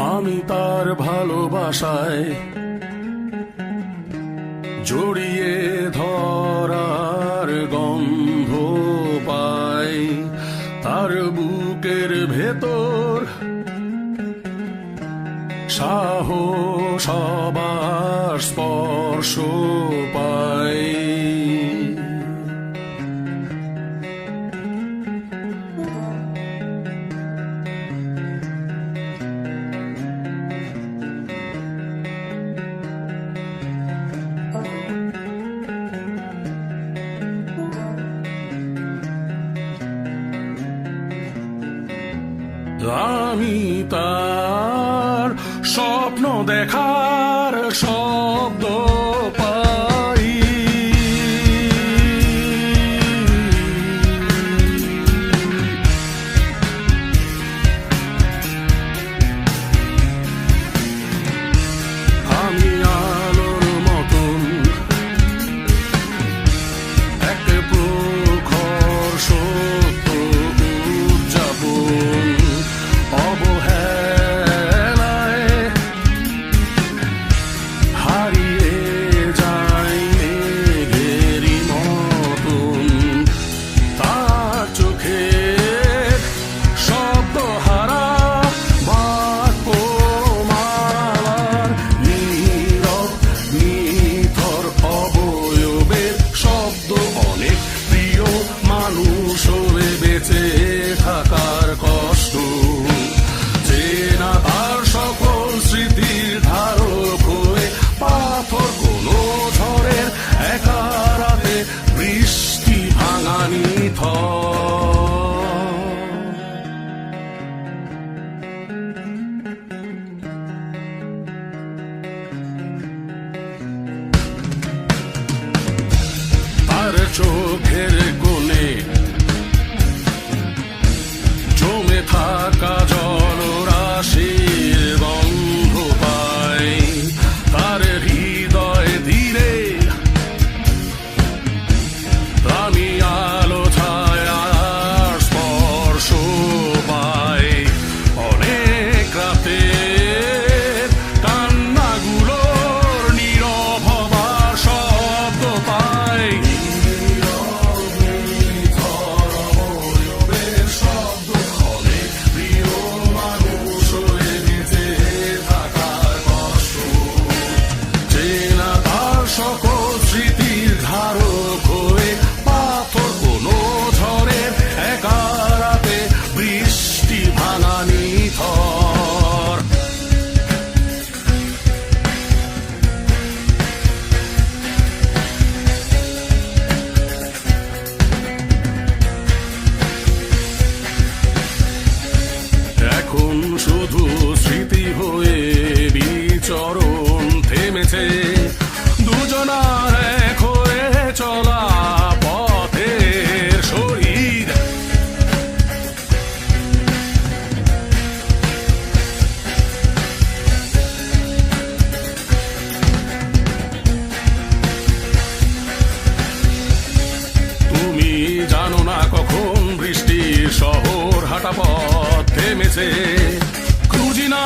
আমি তার ভালোবাসায় জড়িয়ে ধরার গন্ধ পাই। তার বুকের ভেতর সাহস সবার স্পর্শ পায় আমি তার স্বপ্ন দেখার শব্দ পা চোখের কোণে জমে থাকা পাতা পথ থেমেছে। খুঁজি না